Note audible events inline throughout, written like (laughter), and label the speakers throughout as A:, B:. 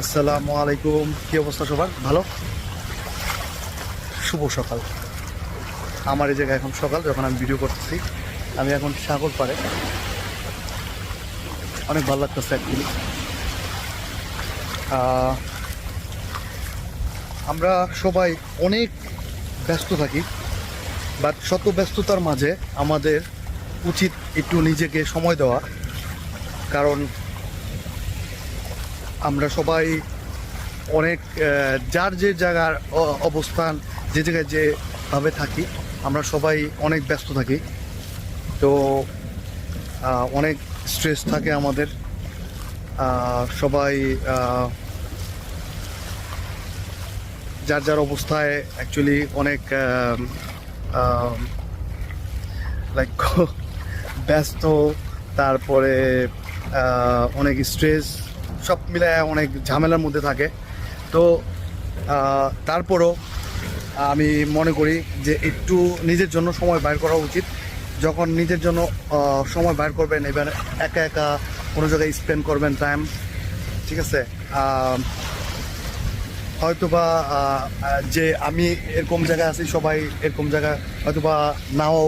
A: আসসালামু আলাইকুম। কি অবস্থা সবার? ভালো? শুভ সকাল। আমার এই জায়গায় এখন সকাল, যখন আমি ভিডিও করতেছি, আমি এখন সাগর পাড়ে। অনেক ভালো লাগতেছে অ্যাকচুয়ালি আমরা সবাই অনেক ব্যস্ত থাকি বাট শত ব্যস্ততার মাঝে আমাদের উচিত একটু নিজেকে সময় দেওয়া। কারণ আমরা সবাই অনেক যার যে জায়গার অবস্থান, যে জায়গায় যেভাবে থাকি, আমরা সবাই অনেক ব্যস্ত থাকি। তো অনেক স্ট্রেস থাকে আমাদের। সবাই যার যার অবস্থায় অ্যাকচুয়ালি অনেক লাইক (laughs) ব্যস্ত, তারপরে অনেক স্ট্রেস সব মিলায় অনেক ঝামেলার মধ্যে থাকে। তো তারপরও আমি মনে করি যে একটু নিজের জন্য সময় বাইর করা উচিত। যখন নিজের জন্য সময় বাইর করবেন, এবার একা একা কোনো জায়গায় স্পেন্ড করবেন টাইম ঠিক আছে? হয়তোবা যে আমি এরকম জায়গায় আছি, সবাই এরকম জায়গা হয়তোবা নাও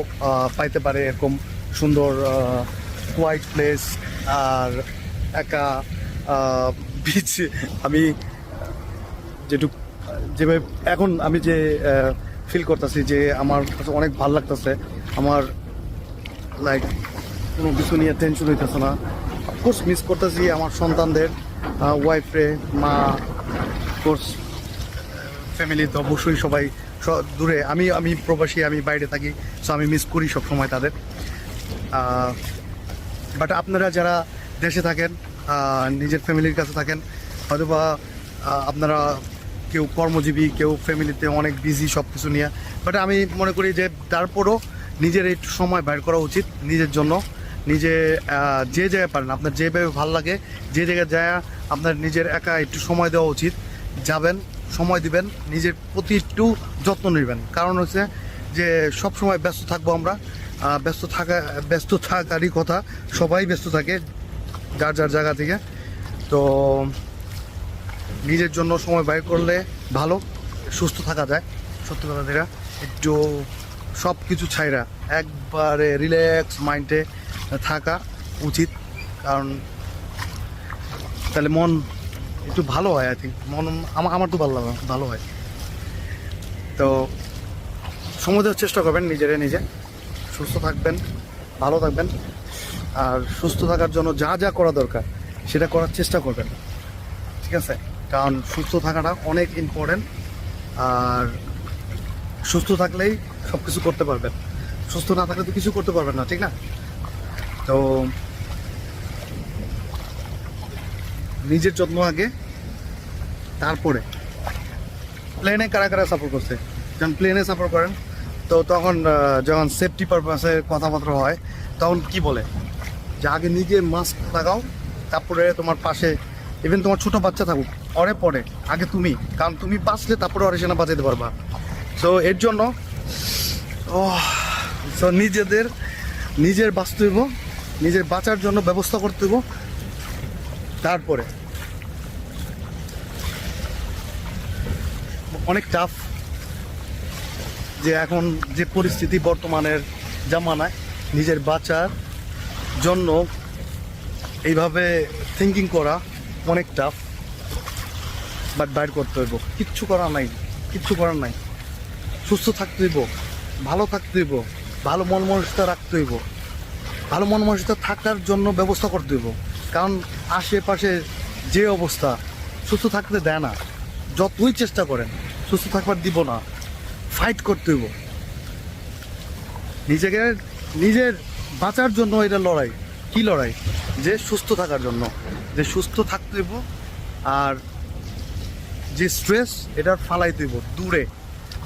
A: পাইতে পারে এরকম সুন্দর হোয়াইট প্লেস আর একা বিচ, আমি যেটুক, যেভাবে, এখন আমি যে ফিল করতেছি যে আমার কাছে অনেক ভালো লাগতেছে, আমার লাইক কোনো কিছু নিয়ে টেনশন হইতেছে না। কোর্স মিস করতেছি আমার সন্তানদের ওয়াইফরে মা কোর্স ফ্যামিলি তো অবশ্যই সবাই দূরে। আমি আমি প্রবাসী, আমি বাইরে থাকি সো আমি মিস করি সব সময় তাদের বাট আপনারা যারা দেশে থাকেন নিজের ফ্যামিলির কাছে থাকেন। হয়তোবা আহ, আপনারা কেউ কর্মজীবী কেউ ফ্যামিলিতে অনেক বিজি সব কিছু নিয়ে। বাট আমি মনে করি যে তারপরও নিজের একটু সময় বের করা উচিত নিজের জন্য। নিজে যে জায়গায় পারেন আপনার যেভাবে ভালো লাগে যে জায়গায় যায় আপনার নিজের একা একটু সময় দেওয়া উচিত। যাবেন সময় দিবেন নিজের প্রতি একটু যত্ন নেবেন। কারণ হচ্ছে যে সব সময় ব্যস্ত থাকব আমরা। ব্যস্ত থাকা ব্যস্ত থাকারই কথা সবাই ব্যস্ত থাকে। যার যার জায়গা থেকে। তো নিজের জন্য সময় ব্যয় করলে ভালো, সুস্থ থাকা যায়। সত্যি কথা যেটা, একটু সব কিছু ছাইরা একবারে রিল্যাক্স মাইন্ডে থাকা উচিত। কারণ তাহলে মন একটু ভালো হয় আই থিঙ্ক মন আমার আমার তো ভালো লাগে, ভালো হয়। তো সময় দেওয়ার চেষ্টা করবেন নিজেরে নিজে। সুস্থ থাকবেন, ভালো থাকবেন। আর সুস্থ থাকার জন্য যা যা করা দরকার, সেটা করার চেষ্টা করবেন। ঠিক আছে? কারণ সুস্থ থাকাটা অনেক ইম্পর্টেন্ট আর সুস্থ থাকলেই সব কিছু করতে পারবেন। সুস্থ না থাকলে তো কিছু করতে পারবেন না, ঠিক না? তো নিজের যত্ন আগে, তারপরে প্লেনে কারা কারা সাপোর্ট করছে? যখন প্লেনে সাপোর্ট করেন, তো তখন যখন সেফটি পারপাসে কথাবার্তা হয়, তখন কি বলে? যে আগে নিজে মাস্ক লাগাও, তারপরে তোমার পাশে ইভেন তোমার ছোটো বাচ্চা থাকুক, পরে পরে, আগে তুমি, কারণ তুমি বাঁচলে তারপরে অরে সেনা বাঁচাতে পারবা। সো এর জন্য ও তো নিজেদের, নিজের বাঁচতে হইব, নিজের বাঁচার জন্য ব্যবস্থা করতে হইব, তারপরে। অনেক টাফ যে এখন যে পরিস্থিতি বর্তমানের জামানায়, নিজের বাঁচার জন্য এইভাবে থিঙ্কিং করা অনেক টাফ বাট বাইর করতে হইব। কিচ্ছু করার নাই, কিচ্ছু করার নাই। সুস্থ থাকতে হইব, ভালো থাকতে হইব, ভালো মন মানসিকতা রাখতে হইব। ভালো মন মানসিকতা থাকার জন্য ব্যবস্থা করতে হইব। কারণ আশেপাশে যে অবস্থা, সুস্থ থাকতে দেয় না। যতই চেষ্টা করেন, সুস্থ থাকবার দিব না। ফাইট করতে হইব। নিজেকে, নিজের বাঁচার জন্য এটা লড়াই। কি লড়াই? যে সুস্থ থাকার জন্য। যে সুস্থ থাকতে আর যে স্ট্রেস এটা ফালাই দিব দূরে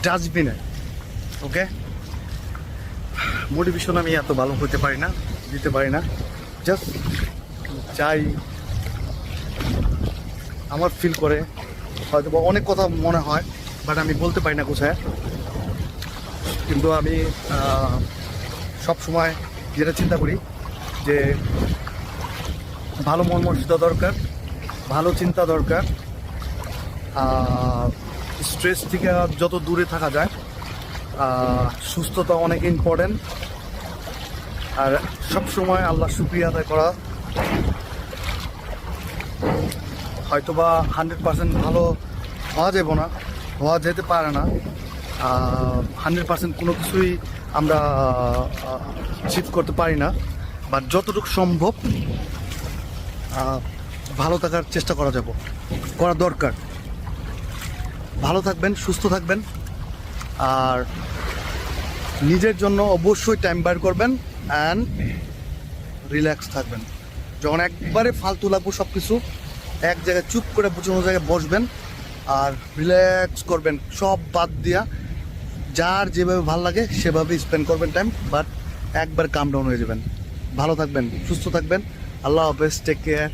A: ডাস্টবিনে ওকে মোটিভেশন আমি এত ভালো হতে পারি না, দিতে পারি না। জাস্ট চাই আমার ফিল করে। হয়তো অনেক কথা মনে হয় বাট আমি বলতে পারি না কোথায়। কিন্তু আমি সব সময় যেটা চিন্তা করি যে ভালো মর্যাদা দরকার, ভালো চিন্তা দরকার স্ট্রেস থেকে যত দূরে থাকা যায় সুস্থতা অনেক ইম্পর্টেন্ট আর সব সময় আল্লাহ শুক্রিয়া আদায় করা হয়তোবা হান্ড্রেড পার্সেন্ট ভালো হওয়া যাব না, হওয়া যেতে পারে না হান্ড্রেড পার্সেন্ট কোনো কিছুই আমরা চিপ করতে পারি না বা যতটুকু সম্ভব ভালো থাকার চেষ্টা করা যাব, করা দরকার। ভালো থাকবেন, সুস্থ থাকবেন, আর নিজের জন্য অবশ্যই টাইম বার করবেন অ্যান্ড রিল্যাক্স থাকবেন। যখন একবারে ফালতু লাগবো সব কিছু এক জায়গায় চুপ করে কোনো জায়গায় বসবেন, আর রিল্যাক্স করবেন, সব বাদ দিয়া যার যেভাবে ভালো লাগে, সেভাবে স্পেন্ড করবেন টাইম বাট একবার কাম ডাউন হয়ে যাবেন। ভালো থাকবেন, সুস্থ থাকবেন। আল্লাহ হাফেজ টেক কেয়ার